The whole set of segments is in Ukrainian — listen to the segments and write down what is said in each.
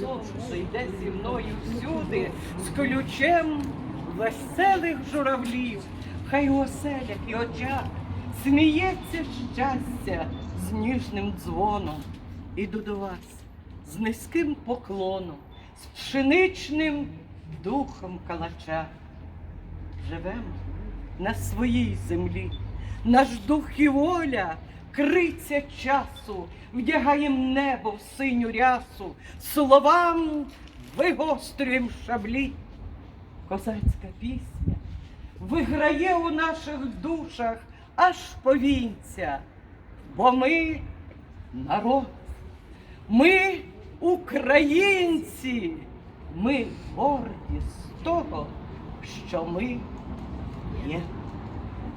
Сонце йде зі мною всюди з ключем веселих журавлів, хай у оселях і очах сміється щастя з ніжним дзвоном. Іду до вас з низьким поклоном, з пшеничним духом калача. Живемо на своїй землі, наш дух і воля криця часу, вдягаєм небо в синю рясу, словам вигострюєм шаблі. Козацька пісня виграє у наших душах аж повінця, бо ми народ, ми українці, ми горді з того, що ми є.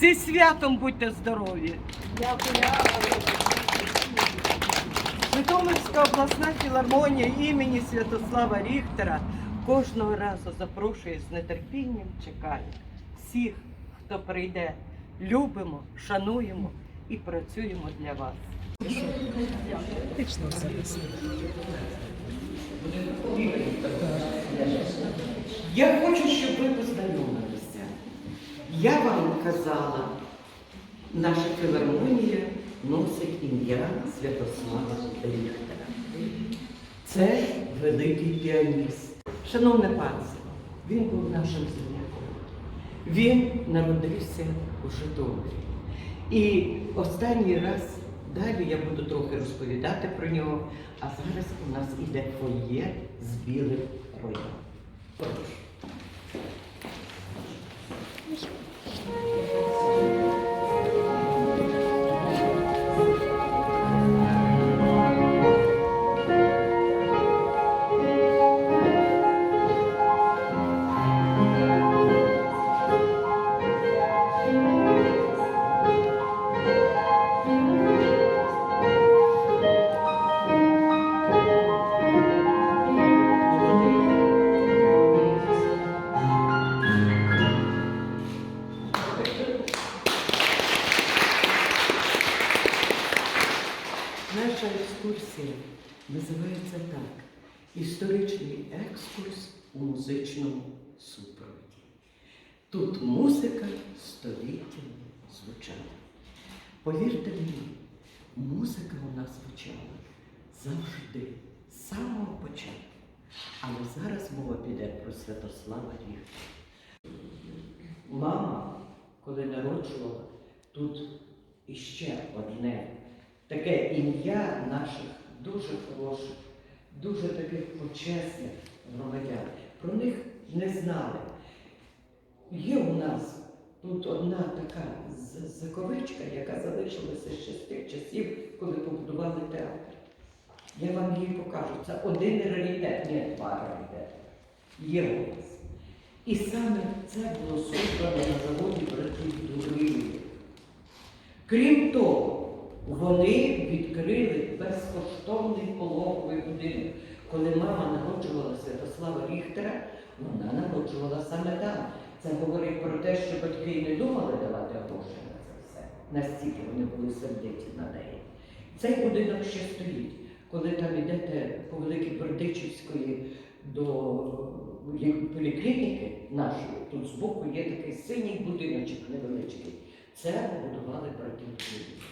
Зі святом будьте здорові! Дякую. Житомирська обласна філармонія імені Святослава Ріхтера кожного разу запрошує з нетерпінням чекає всіх, хто прийде. Любимо, шануємо і працюємо для вас. Я хочу, щоб ви познайомилися. Я вам казала, наша філармонія носить ім'я Святослава Ріхтера. Це великий піаніст. Шановне панство, він був нашим земляком. Він народився у Житомирі. І останній раз далі я буду трохи розповідати про нього, а зараз у нас іде фоє з білим роєм. Повірте мені, музика у нас звучала завжди, з самого початку. Але зараз мова піде про Святослава Ріхтера. Мама, коли народжувала, тут іще одне таке ім'я наших дуже хороших, дуже таких почесних громадян. Про них не знали. Є у нас тут одна така заковичка, яка залишилася ще з тих часів, коли побудували театр. Я вам її покажу. Це один раритет, ні, два раритети. Є у нас. І саме це було создано на заводі братів Дуривів. Крім того, вони відкрили безкоштовний пологовий будинок. Коли мама народжувала Святослава Ріхтера, вона народжувала саме там. Це говорить про те, що батьки не думали давати гроші на це все. Настільки вони були сердиті на неї. Цей будинок ще стоїть. Коли там йдете по Великій Бердичівської до поліклініки нашої, тут збоку є такий синій будиночок невеличкий. Це побудували брати Києві.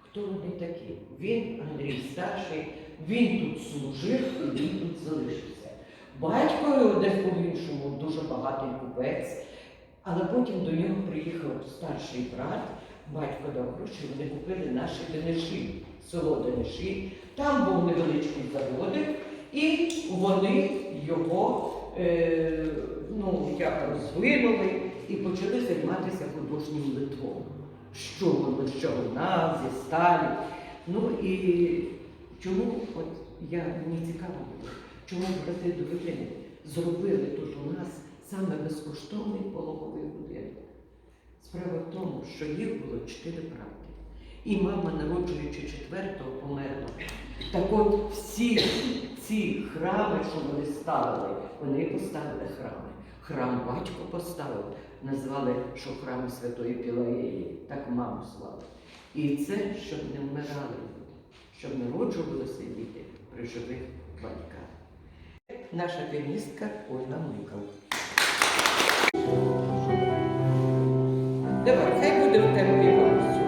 Хто вони такі? Він, Андрій старший, він тут служив і він тут залишився. Батько десь по-іншому, дуже багатий купець, але потім до нього приїхав старший брат, батько дав гроші, вони купили наші Дениші, село Дениші. Там був невеличкий заводик, і вони його е, ну, як розвинули і почали займатися художнім литвом. Що воно, що вона, зі сталі. Ну і чому, от я мені цікаво було, чому брати Довидини зробили тут у нас саме безкоштовний пологовий будинок? Справа в тому, що їх було чотири правди. І мама, народжуючи четвертого, померла. Так от всі ці храми, що вони ставили, вони поставили храми. Храм батько поставив, назвали, що храм Святої Пілаєї, так маму звали. І це, щоб не вмирали люди, щоб народжувалися діти при живих батьках. Наша піаністка Ольга Микол. Давай, хай буде в темпі вальсу.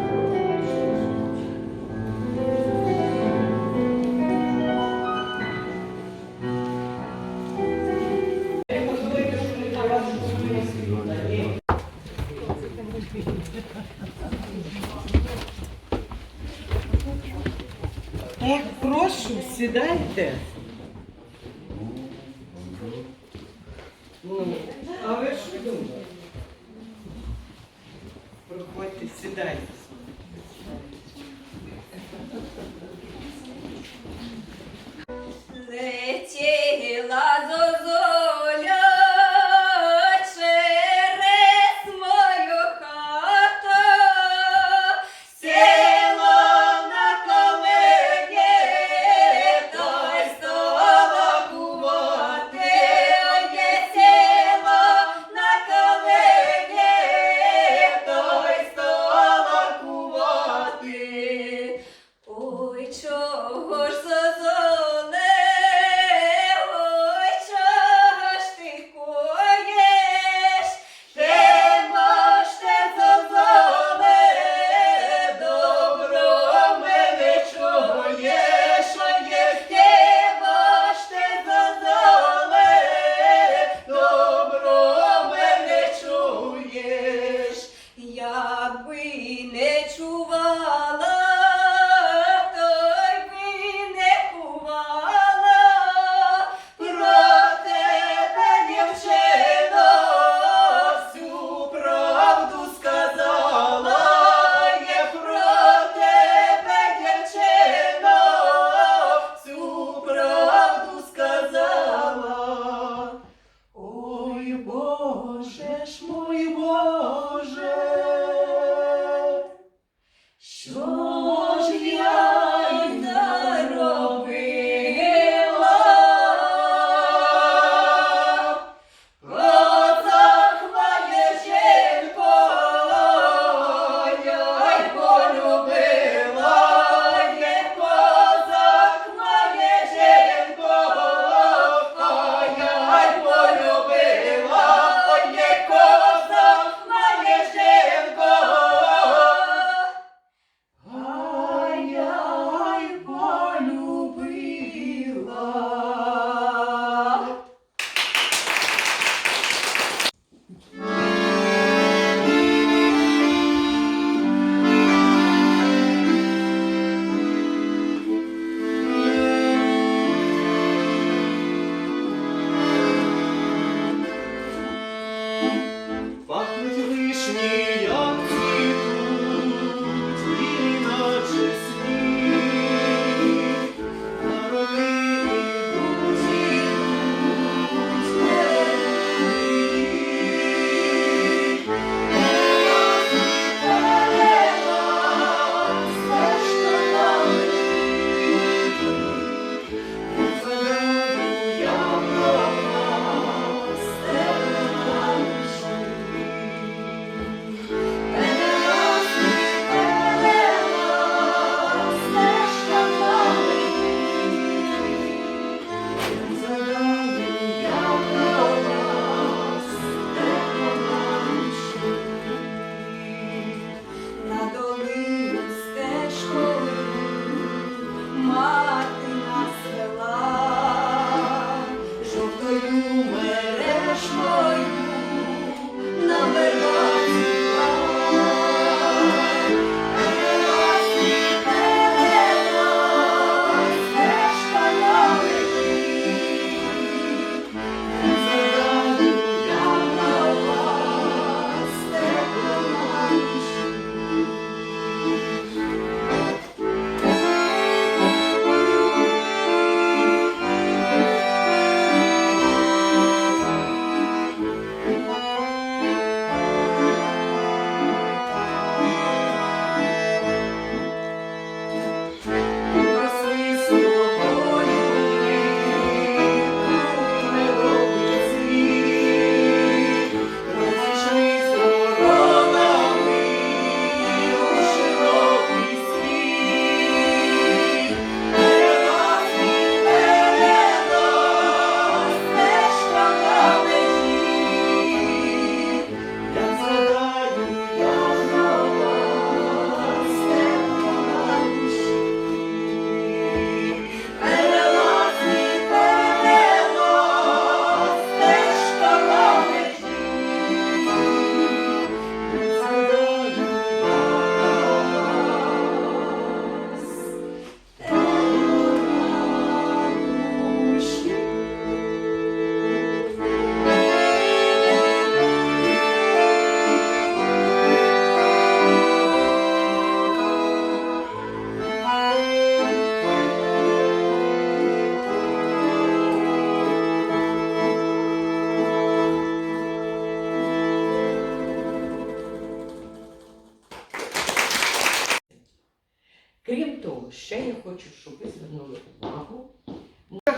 Так, прошу, сідайте.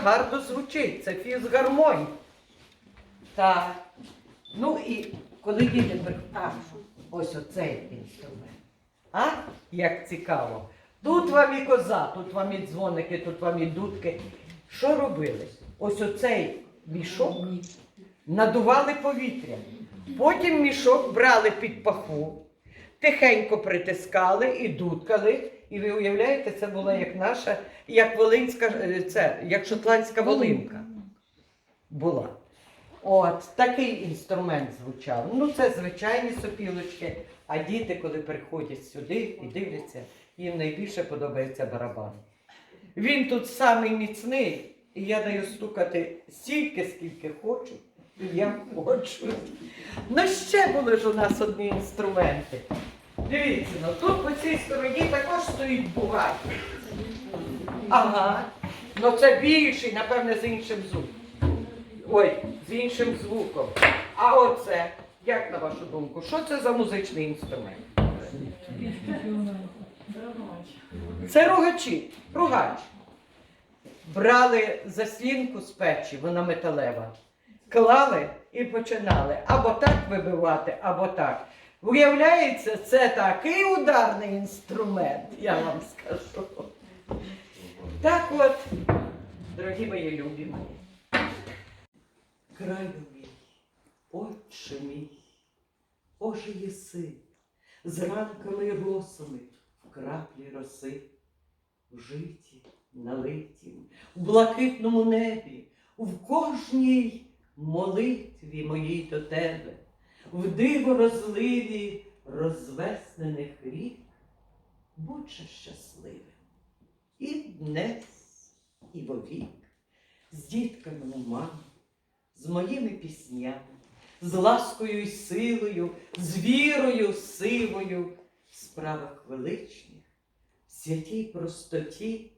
Гарно звучить, це фізгармонь. Так. Ну і коли діти а, ось оцей інструмент. А? Як цікаво. Тут вам і коза, тут вам і дзвоники, тут вам і дудки. Що робили? Ось оцей мішок надували повітря. Потім мішок брали під паху, тихенько притискали і дудкали. І ви уявляєте, це була як наша, як волинська, е, це, як шотландська волинка була. От такий інструмент звучав. Ну, це звичайні сопілочки. А діти, коли приходять сюди і дивляться, їм найбільше подобається барабан. Він тут самий міцний, і я даю стукати стільки, скільки хочу, і я хочу. Ну ще були ж у нас одні інструменти. Дивіться, ну тут по цій стороні також стоїть бугай. Ага. Ну це більший, напевне, з іншим звуком. Ой, з іншим звуком. А оце, як на вашу думку, що це за музичний інструмент? Це рогачі, рогач. Брали заслінку з печі, вона металева, клали і починали або так вибивати, або так. Виявляється, це такий ударний інструмент, я вам скажу. Так от, дорогі мої любі мої. Краю мій, отче мій, Боже єси, з ранками росами в краплі роси, в житті налитім, в блакитному небі, в кожній молитві моїй до тебе, в диво розливі розвеснених рік, будьте щасливим і днес, і вовік, з дітками у мамі, з моїми піснями, з ласкою й силою, з вірою сивою в справах величних, в святій простоті. І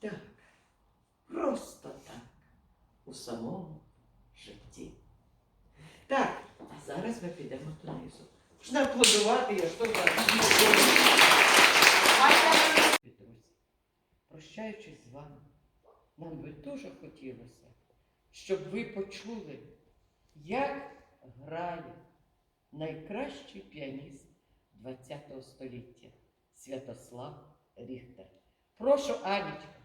так, просто так, у самому житті. Так, зараз ми підемо донизу. Можна аплодувати, я що зараз. Прощаючись з вами, нам би дуже хотілося, щоб ви почули, як грає найкращий піаніст ХХ століття Святослав Ріхтер. Прошу, Анічка.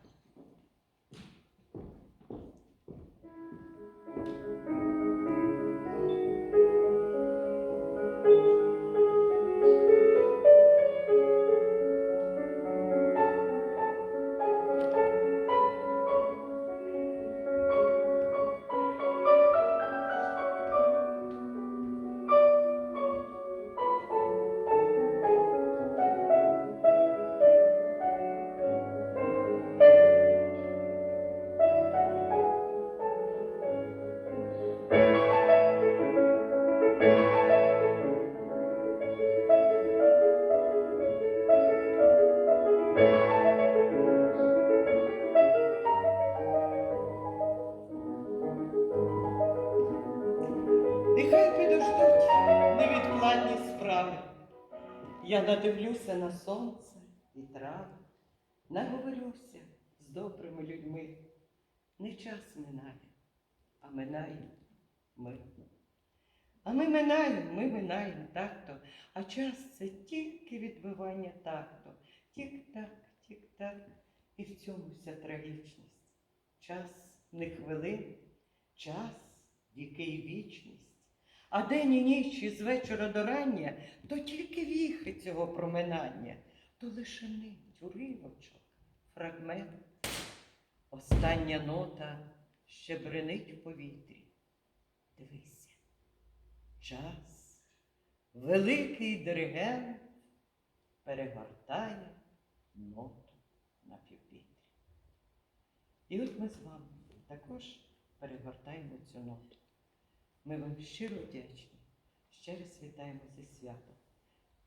Наговорюся з добрими людьми. Не час минає, а минає ми. А ми минаємо, ми минаємо так-то, а час це тільки відбивання так-то. Тік-так, тік-так. І в цьому вся трагічність. Час не хвилин, час віки вічність. А день і ніч із вечора до рання, то тільки віхи цього проминання, то лише нить, уривочок, фрагмент. Остання нота ще бренить в повітрі. Дивися, час, великий диригент перегортає ноту на піввітрі. І от ми з вами також перегортаємо цю ноту. Ми вам щиро вдячні, ще раз вітаємо зі святом.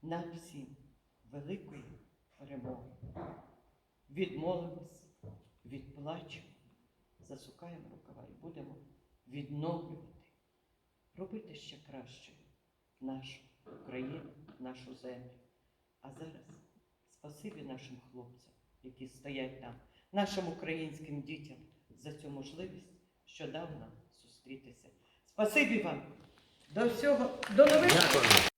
Нам всім великої перемоги. Відмовимось, відплачемо, засукаємо рукава і будемо відновлювати, робити ще кращою нашу Україну, нашу землю. А зараз спасибі нашим хлопцям, які стоять там, нашим українським дітям за цю можливість, що дав нам зустрітися. Спасибі вам! До всього, до нових.